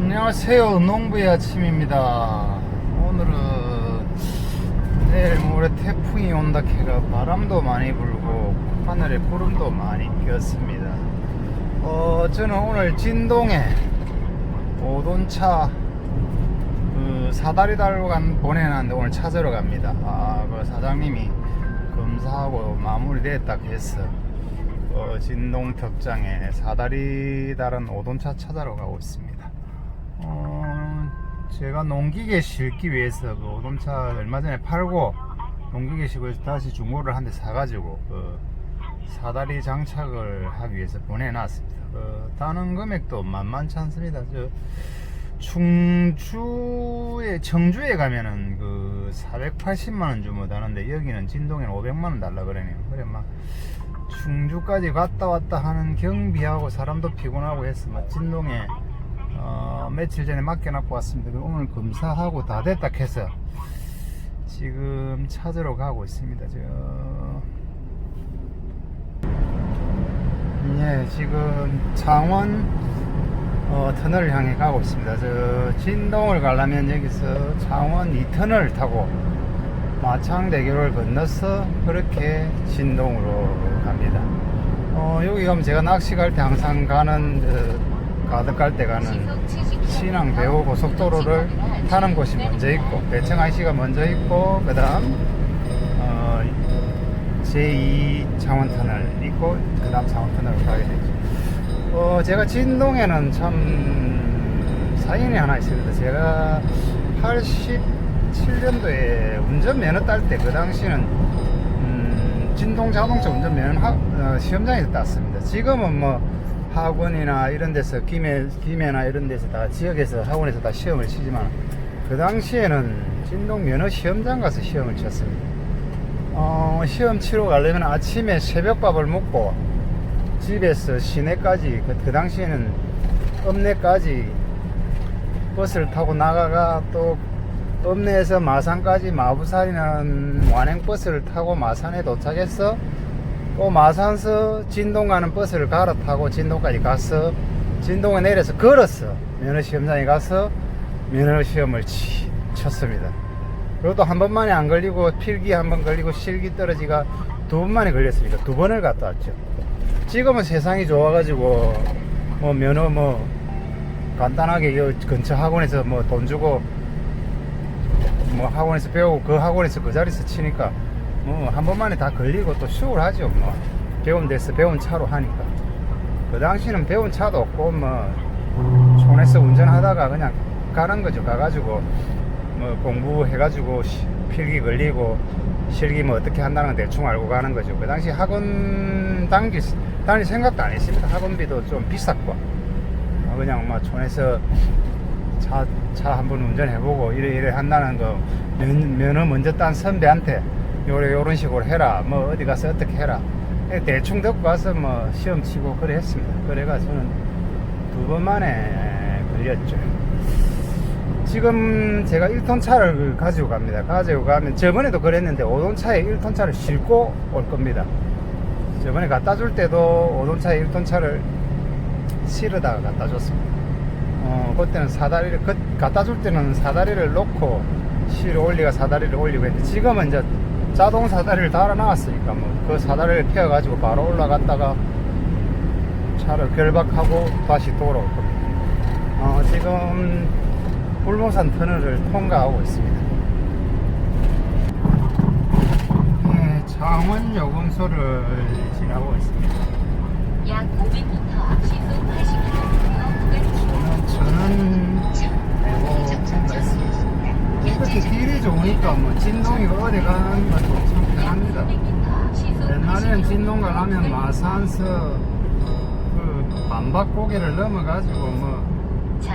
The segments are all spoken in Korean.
안녕하세요. 농부의 아침입니다. 오늘은 내일 모레 태풍이 온다 해가 바람도 많이 불고 하늘에 구름도 많이 꼈습니다. 어, 저는 오늘 진동에 오돈차 그 사다리 달고 간 보내놨는데 오늘 찾으러 갑니다. 아, 그 사장님이 검사하고 마무리됐다 해서 어, 진동 덕장에 사다리 다른 오돈차 찾아러 가고 있습니다. 어, 제가 농기계 실기 위해서 그 오돈차 얼마 전에 팔고 농기계 실고 다시 중고를 한 대 사가지고 그 사다리 장착을 하기 위해서 보내놨습니다. 그 다른 금액도 만만치 않습니다. 저 충주에 청주에 가면은 그 480만 원 주면 못하는데 여기는 진동에는 500만 원 달라 그러네요. 그래 막 충주까지 갔다 왔다 하는 경비하고 사람도 피곤하고 해서 막 진동에 어, 며칠 전에 맡겨놓고 왔습니다. 오늘 검사하고 다 됐다 해서 지금 찾으러 가고 있습니다. 저 예, 지금 창원 어, 터널을 향해 가고 있습니다. 저 진동을 가려면 여기서 창원 2터널을 타고 마창대교를 건너서 그렇게 진동으로 갑니다. 어, 여기 가면 제가 낚시 갈 때 항상 가는 어, 가득 갈때 가는 신앙 배우 고 속도로를 타는 곳이 먼저 있고 배청 IC가 먼저 있고 그 다음 어, 제2 창원 터널 있고 그 다음 창원 터널을 가게 되죠. 어, 제가 진동에는 참 사연이 하나 있습니다. 제가 87년도에 운전면허 딸 때 그 당시는 음, 진동 자동차 운전면허 하- 어, 시험장에서 땄습니다. 지금은 뭐 학원이나 이런 데서 김해, 김해나 이런 데서 다 지역에서 학원에서 다 시험을 치지만 그 당시에는 진동 면허 시험장 가서 시험을 쳤습니다. 어, 시험 치러 가려면 아침에 새벽밥을 먹고 집에서 시내까지 그, 그 당시에는 읍내까지 버스를 타고 나가가 또 읍내에서 마산까지 마부산이라는 완행버스를 타고 마산에 도착해서 또 마산서 진동 가는 버스를 갈아타고 진동까지 가서 진동에 내려서 걸었어 면허 시험장에 가서 면허 시험을 치, 쳤습니다. 그것도 한 번만에 안 걸리고 필기 한 번 걸리고 실기 떨어지가 두 번만에 걸렸으니까 두 번을 갔다 왔죠. 지금은 세상이 좋아가지고 뭐 면허 뭐 간단하게 요 근처 학원에서 뭐 돈 주고 뭐 학원에서 배우고 그 학원에서 그 자리에서 치니까 뭐 한 번만에 다 걸리고 또 수월하죠 뭐. 배운 데서 배운 차로 하니까. 그 당시는 배운 차도 없고 뭐 촌에서 운전하다가 그냥 가는 거죠. 가가지고 뭐 공부해가지고 시- 필기 걸리고 실기 뭐 어떻게 한다는 건 대충 알고 가는 거죠. 그 당시 학원 당기 다닐 생각도 안 했습니다. 학원비도 좀 비쌌고. 어, 그냥 막 촌에서 차, 차 한번 운전해보고 이래 이래 한다는 거 면, 면허 먼저 딴 선배한테 요래 요런 식으로 해라. 뭐 어디 가서 어떻게 해라. 예, 대충 듣고 가서 뭐 시험 치고 그래 했습니다. 그래가 저는 두 번 만에 걸렸죠. 지금 제가 1톤 차를 가지고 갑니다. 가지고 가면 저번에도 그랬는데 5톤 차에 1톤 차를 싣고 올 겁니다. 저번에 갖다 줄 때도 5톤 차에 1톤 차를 실어다가 갖다 줬습니다. 어, 그때는 사다리를, 그, 갖다 줄 때는 사다리를 놓고 실어 올리가 사다리를 올리고 했는데 지금은 이제 자동 사다리를 달아 놨으니까 뭐 그 사다리를 펴가지고 바로 올라갔다가 차를 결박하고 다시 돌아올 겁니다. 어, 지금 불모산 터널을 통과하고 있습니다. 네, 창원 요금소를 지나고 있습니다. 약 500m 앞 시속 80km 구간 저는 되고 이렇게 길이 좋으니까 뭐 진동이 어디 가는 것도 참 편합니다. 옛날에는 진동 가려면 마산서 그 반박고개를 넘어가지고 뭐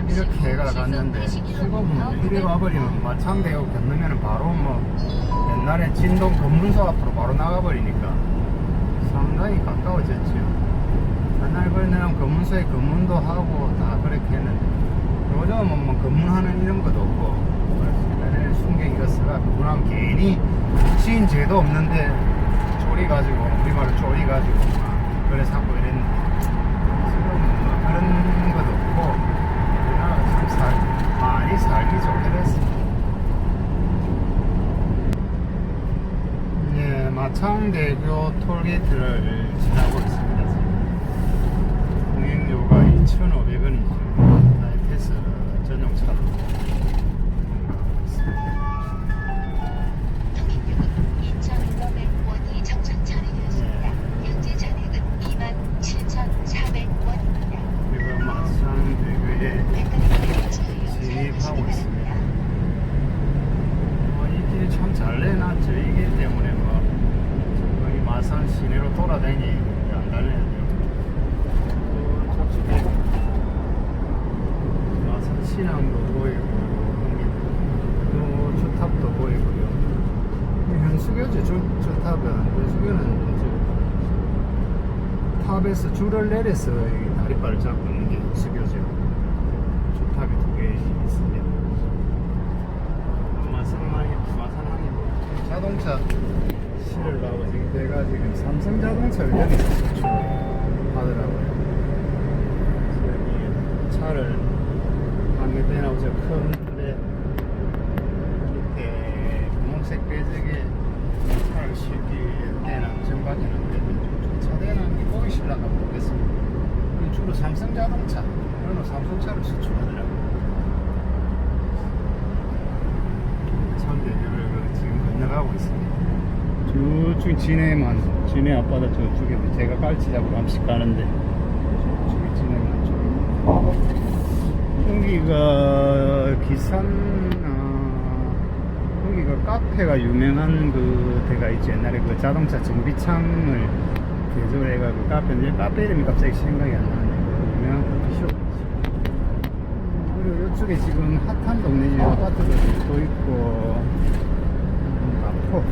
이렇게 해가 갔는데 지금은 이리 와버리면 마창대교 건너면 바로 뭐 옛날에 진동 검문소 앞으로 바로 나가버리니까 상당히 가까워졌죠. 옛날 그러면 검문소에 검문도 하고 다 그렇게 했는데 요즘은 뭐 검문하는 이런 것도 없고 순경이가 쓰가 검문하면 괜히 시인 죄도 없는데 쪼리가지고 우리말로 쪼리가지고 막 그래 자꾸 이랬는데 지금은 뭐 그런 것도 없고 우리나라가 참 많이 살기 좋게 됐습니다. 예, 마창대교 톨게이트를 지나고 있습니다. 지금. 통행료가 2,500원이죠. 나이테스 전용 차로. 통행하고 있습니다. 통행료는 2,500원이 정상 처리되었습니다. 현재 잔액은 27,400원입니다. 지금 마창대교에 진입하고 있습니다. 어, 이 길 참 잘 내놨죠. 이 길 때문에 뭐 거의 마산 시내로 돌아다니기 안 다녀요. 저쪽에 마산 신항도 보이고 또 주탑도 보이고요. 현수교죠. 주, 주탑은 현수교는 탑에서 줄을 내려서 이 다리발을 잡고 있는 게 현수교죠. 주탑이 두 개 있습니다. 마산항이 마산항이 뭐 자동차 실으려고 지금 내가 지금 삼성 자동차를 여기서 수출하더라고요. 여기 차를 방해대나고 저 큰데 밑에 분홍색 배적에 차를 실기 때는 정박이는데 차대는 실라가 모르겠습니다. 이게 주로 삼성 자동차, 그런 삼성차를 수출하더라고요. 참대교를 그 지금 건너가고 있습니다. 저쪽 진해만, 진해 앞바다 저쪽에 제가 깔치 잡으러 한씩 가는데 저쪽에 진해만 쪽. 여기가 기산, 아, 여기가 카페가 유명한 그 데가 있죠. 옛날에 그 자동차 정비창을 개조해가지고 카페인데 카페 이름이 갑자기 생각이 안그 유명한 커피숍. 그리고 이쪽에 지금 핫한 동네 아파트도 또 있고 마포,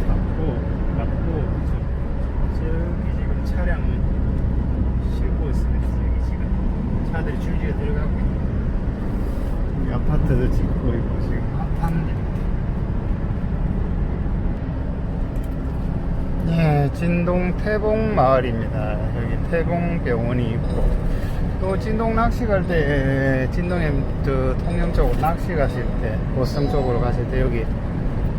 마포 저- 저기 지금 차량 싣고 있습니다. 여기 지금 차들이 줄지어 들어가고 여기 아파트도 짓고 있고 지금 핫한 데입니다. 예, 진동 태봉 마을입니다. 여기 태봉 병원이 있고 또 진동 낚시 갈 때 진동에 저 통영 쪽으로 낚시 가실 때 보성 쪽으로 가실 때 여기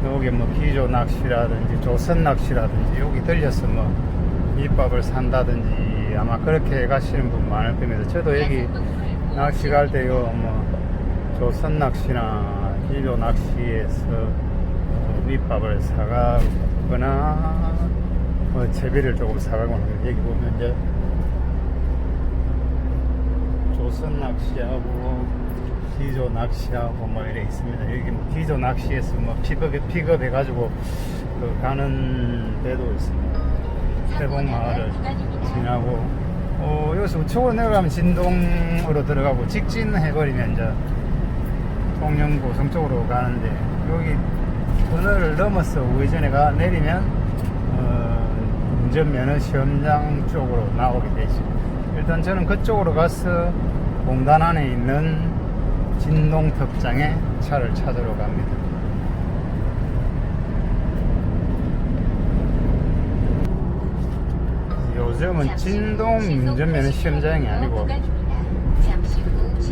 여기 뭐 기조 낚시라든지 조선 낚시라든지 여기 들려서 뭐 밑밥을 산다든지 아마 그렇게 가시는 분 많을 겁니다. 저도 여기 낚시 갈 때요 뭐 조선 낚시나 기조 낚시에서 어, 밑밥을 사가거나 뭐 채비를 조금 사가거나 여기 보면 이제 조선 낚시하고 기조 낚시하고 뭐 이래 있습니다. 여기 뭐 기조 낚시에서 뭐 픽업 픽업해 가지고 그 가는 데도 있습니다. 태봉 마을을 지나고 어, 여기서 우측으로 내려가면 진동으로 들어가고 직진 해버리면 이제 통영 고성 쪽으로 가는데 여기 터널을 넘어서 우회전에 가 내리면 어, 운전면허 시험장 쪽으로 나오게 되죠. 일단 저는 그쪽으로 가서 공단 안에 있는 진동특장에 차를 찾으러 갑니다. 요즘은 진동 운전면허 시험장이 아니고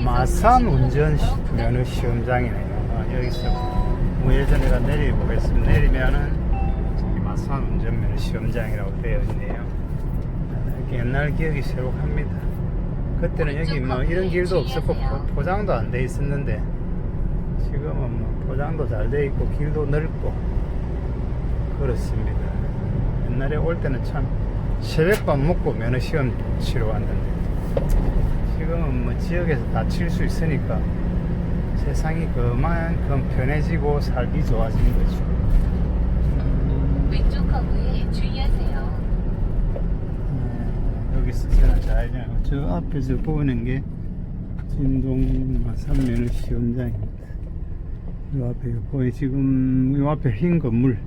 마산 운전 시- 면허 시험장이네요. 아, 여기서 우회전에가 내려보겠습니다. 내리면은 마산 운전면허 시험장이라고 되어 있네요. 아, 이렇게 옛날 기억이 새록합니다. 그때는 여기 뭐 이런 길도 없었고 포- 포장도 안 돼 있었는데 지금은 뭐 포장도 잘 돼 있고 길도 넓고 그렇습니다. 옛날에 올 때는 참 새벽밥 먹고 면허 시험 치러 왔는데 지금은 뭐 지역에서 다칠 수 있으니까 세상이 그만큼 편해지고 살기 좋아진 거죠. 음, 저 앞에서 보이는 게 진동 마 산면허 시험장입니다. 이 앞에 보이 지금 이 앞에 흰 건물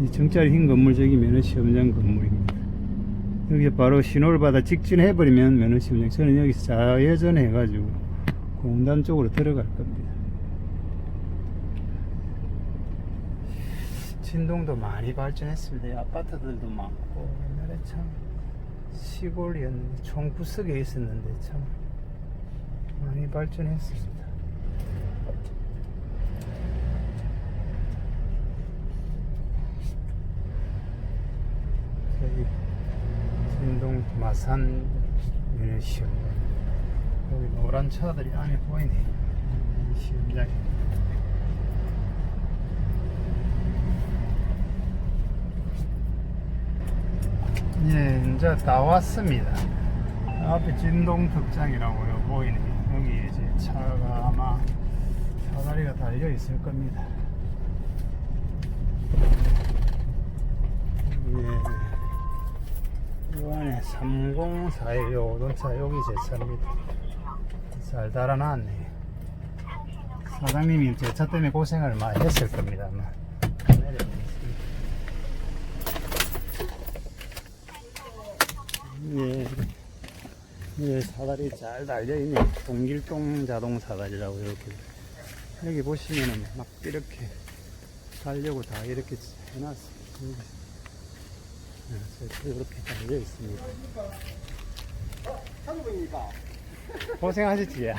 이 정짜리 흰 건물 저기 면허 시험장 건물입니다. 여기 바로 신호를 받아 직진해버리면 면허 시험장 저는 여기서 좌회전 해가지고 공단 쪽으로 들어갈 겁니다. 진동도 많이 발전했습니다. 이 아파트들도 많고 옛날에 참 시골이었는데 총구석에 있었는데 참 많이 발전했습니다. 저기 진동 마산 유니시험 여기 노란 차들이 안에 보이네 이 시험장에 예 이제 다 왔습니다 앞에 진동 특장이라고요 보이네 여기 이제 차가 아마 사다리가 달려 있을 겁니다 예. 이 안에 3041 오돈차 여기 제 차입니다. 잘 달아놨네. 사장님이 제 차 때문에 고생을 많이 했을 겁니다. 아마. 내려가겠습니다. 예. 예, 사다리 잘 달려있네. 동길동 자동 사다리라고 이렇게. 여기 보시면은 막 이렇게 달려고 다 이렇게. 여기. 네, 이렇게 달려 있습니다. 한국이니까 고생하셨지?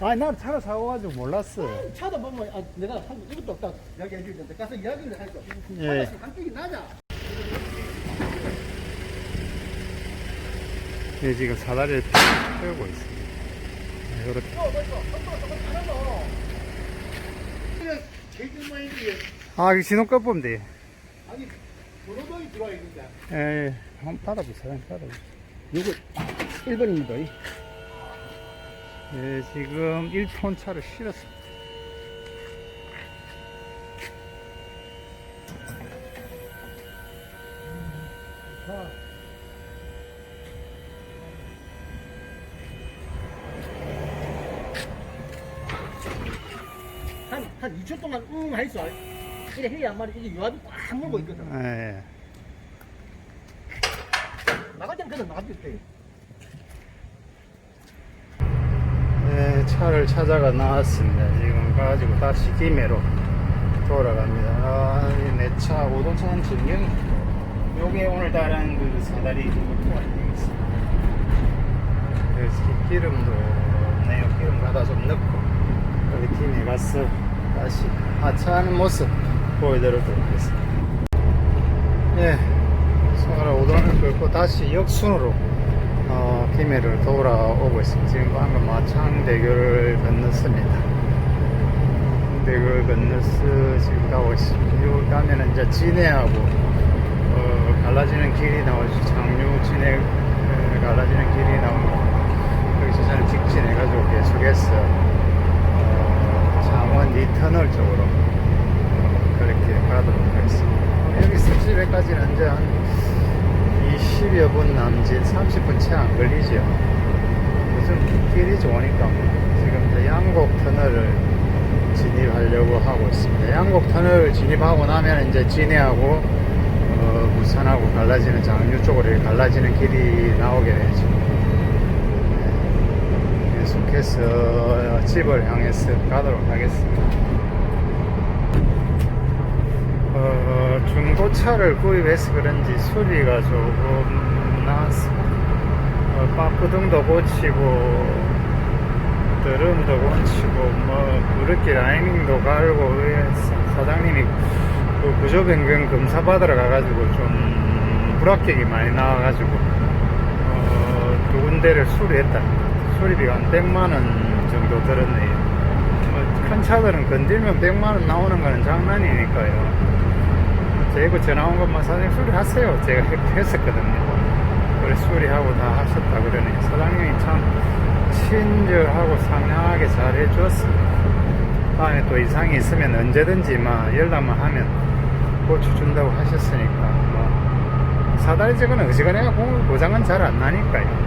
아니, 난 차를 사고가지고 몰랐어. 차도 보면 아, 내가 한국 이것도 없다 이야기 해줄 텐데 가서 이야기를 할거 예. 한쪽이 나자 네, 지금 사다리를 펴고 있습니다. 네, 이렇게. 아, 이거 보면 돼. 아니 번호등이 들어와 있는데 예, 한번 받아보세요. 받아보세요. 이거 1번입니다 예, 지금 1톤 차를 실었습니다. 한, 한 2초 동안 응 했어 이래 해야 한 마리 이게 유압이 꽉 물고 있거든 예. 나갈 땐 그냥 나갈 때 네, 차를 찾아가 나왔습니다. 지금 가지고 다시 김해로 돌아갑니다. 아, 내 차 오동차는 증명이. 요게 오늘따라는 그 사다리. 그래서 기름도 네요. 기름 가다 좀 넣고 여기 김해 가서 다시 하차하는 모습 보여드리도록 하겠습니다. 예, 손으로 오동을 끌고 다시 역순으로 어, 김해를 돌아오고 있습니다. 지금 방금 마창대교를 건넜습니다. 대교를 건너서 지금 가고 있습니다. 여기 가면은 이제 진해하고 어, 갈라지는 길이 나오죠. 장류 진해 에, 갈라지는 길이 나오고 여기서 저는 직진해가지고 계속해서 어, 창원 이 터널 쪽으로 어, 그렇게 가도록 하겠습니다. 여기서 집에까지는 이제 한 20여 분 남짓 30분 채 안 걸리죠. 요즘 길이 좋으니까 뭐 지금 이제 양곡 터널을 진입하려고 하고 있습니다. 양곡 터널을 진입하고 나면 이제 진해하고 어, 부산하고 갈라지는 장류 쪽으로 갈라지는 길이 나오게 되죠. 네. 계속해서 집을 향해서 가도록 하겠습니다. 어, 중고차를 구입해서 그런지 수리가 조금 나왔습니다. 어, 빠꾸등도 고치고, 드럼도 고치고, 뭐, 그렇게 라이닝도 갈고, 사장님이 그 구조 변경 검사 받으러 가가지고 좀 불합격이 많이 나와가지고, 어, 두 군데를 수리했다. 수리비가 한 100만원 정도 들었네요. 뭐, 큰 차들은 건들면 100만원 나오는 거는 장난이니까요. 재고 전화 온 것만 사장님 수리하세요. 제가 했, 했었거든요. 그래 수리하고 다 하셨다 그러네. 사장님이 참 친절하고 상냥하게 잘 해주었습니다. 다음에 또 이상이 있으면 언제든지 막 연락만 하면 고쳐준다고 하셨으니까 뭐 사다리 저거는 어지간해가 고- 고장은 잘 안 나니까요.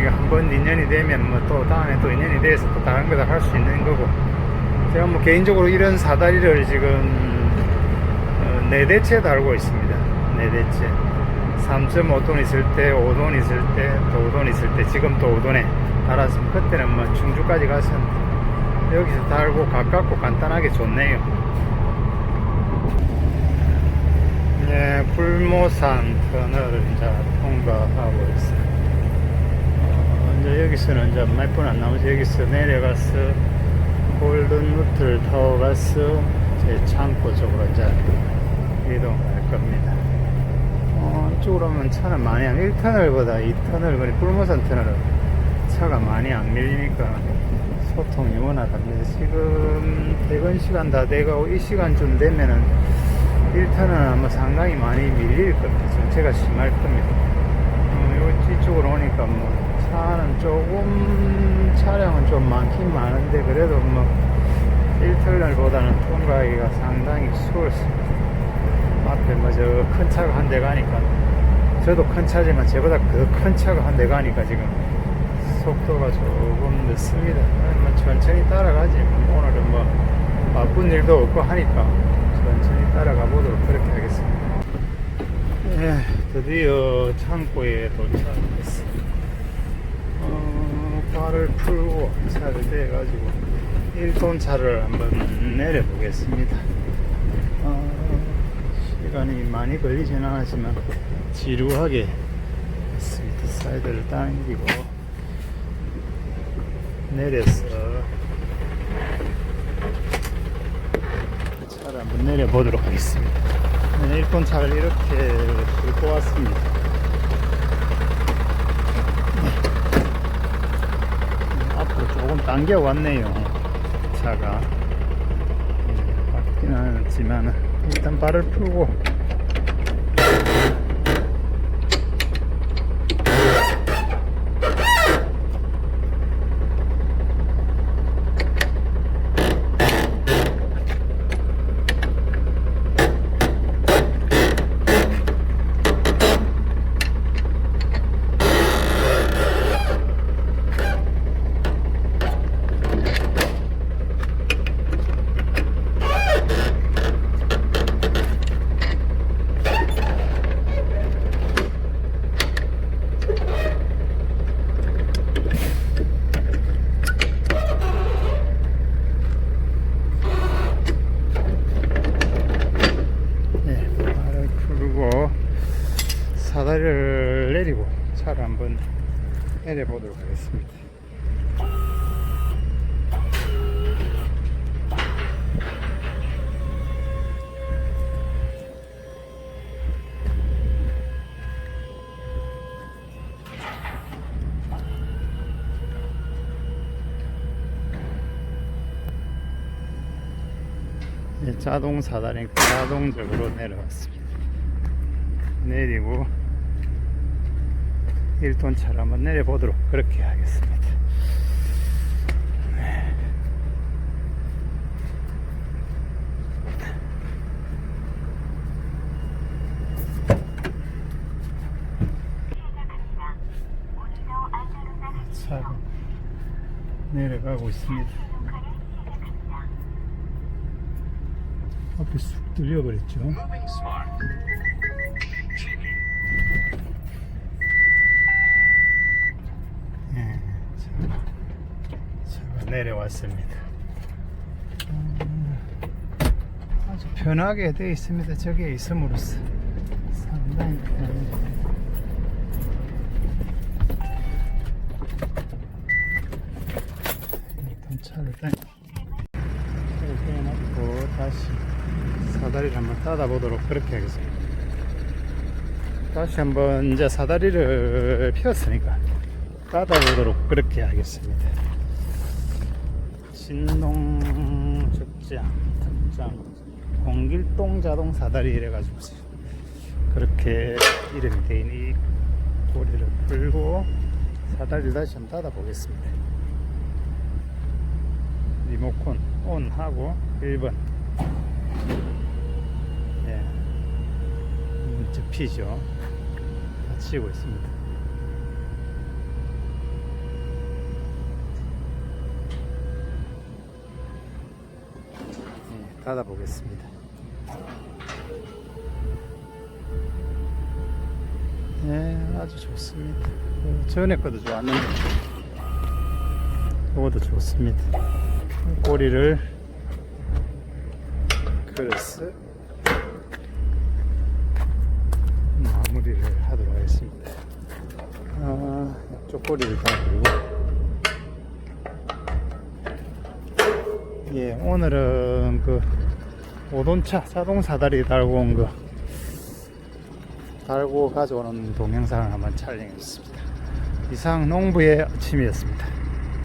이게 한번 인연이 되면 뭐 또 다음에 또 인연이 돼서 또 다른 거다 할 수 있는 거고 제가 뭐 개인적으로 이런 사다리를 지금 어, 네 대째 달고 있습니다. 네 대째. 3.5돈 있을 때, 5돈 있을 때, 또 5돈 있을 때, 지금 또 5돈에 달았으면 그때는 뭐 충주까지 갔었는데 여기서 달고 가깝고 간단하게 좋네요. 네, 불모산 터널을 이제 통과하고. 어, 이제 여기서는 이제 몇 분 안 남아서 여기서 내려가서 골든 루트를 타고 가서 제 창고 쪽으로 이제 이동할 겁니다. 어, 이쪽으로 오면 차는 많이 안, 1터널보다 2터널, 그리 뿔모산 터널은 차가 많이 안 밀리니까 소통이 원활합니다. 지금 퇴근 시간 다 돼가고 이 시간쯤 되면은 1터널은 아마 상당히 많이 밀릴 겁니다. 정체가 심할 겁니다. 어, 요 이쪽으로 오니까 뭐 차는 조금 차량은 좀 많긴 많은데 그래도 뭐 1터널보다는 통과하기가 상당히 수월습니다. 앞에 뭐 저 큰 차가 한 대 가니까 저도 큰 차지만 저보다 그큰 차가 한 대 가니까 지금 속도가 조금 늦습니다. 뭐 천천히 따라가지. 뭐 오늘은 뭐 바쁜 일도 없고 하니까 천천히 따라가 보도록 그렇게 하겠습니다. 예, 드디어 창고에 도착했습니다. 어, 발을 풀고 차를 대가지고 1톤 차를 한번 내려보겠습니다. 어, 시간이 많이 걸리진 않았지만 지루하게 했습니다. 사이드를 당기고 내려서 차를 한번 내려보도록 하겠습니다. 네, 1톤 차를 이렇게 들고 왔습니다. 네, 앞으로 조금 당겨왔네요. 차가. 네, 맞긴 않았지만 일단 발을 풀고 네, 발을 풀고 사다리를 내리고 차를 한번 내려보도록 하겠습니다. 네, 자동 사다리 자동적으로 내려왔습니다. 내리고 1톤 차를 한번 내려보도록 그렇게 하겠습니다. 네. 차가 내려가고 있습니다. 앞에 쑥 들려버렸죠. 예, 차가, 차가 내려왔습니다. 음, 아주 편하게 되어 있습니다. 저기에 있음으로써 상당히 편합니다. 차를 딱 차를 빼놓고 다시 사다리를 한번 따다 보도록 그렇게 하겠습니다. 다시 한번 이제 사다리를 펴었으니까 따다 보도록 그렇게 하겠습니다. 신동 적장, 특장, 공길동 자동 사다리 이래가지고 그렇게 이름이 되어 있는 이 고리를 풀고 사다리를 다시 한번 따다 보겠습니다. 리모컨 온 하고 1번 예. 음, 접히죠. 닫히고 있습니다. 예, 닫아 보겠습니다. 예, 아주 좋습니다. 그 전에 것도 좋았는데. 이것도 좋습니다. 꼬리를 그래서 마무리를 하도록 하겠습니다. 아, 이쪽 벽걸이를 달고. 예 오늘은 그 오돈차 자동 사다리 달고 온 거. 달고 가져오는 동영상을 한번 촬영했습니다. 이상 농부의 아침이었습니다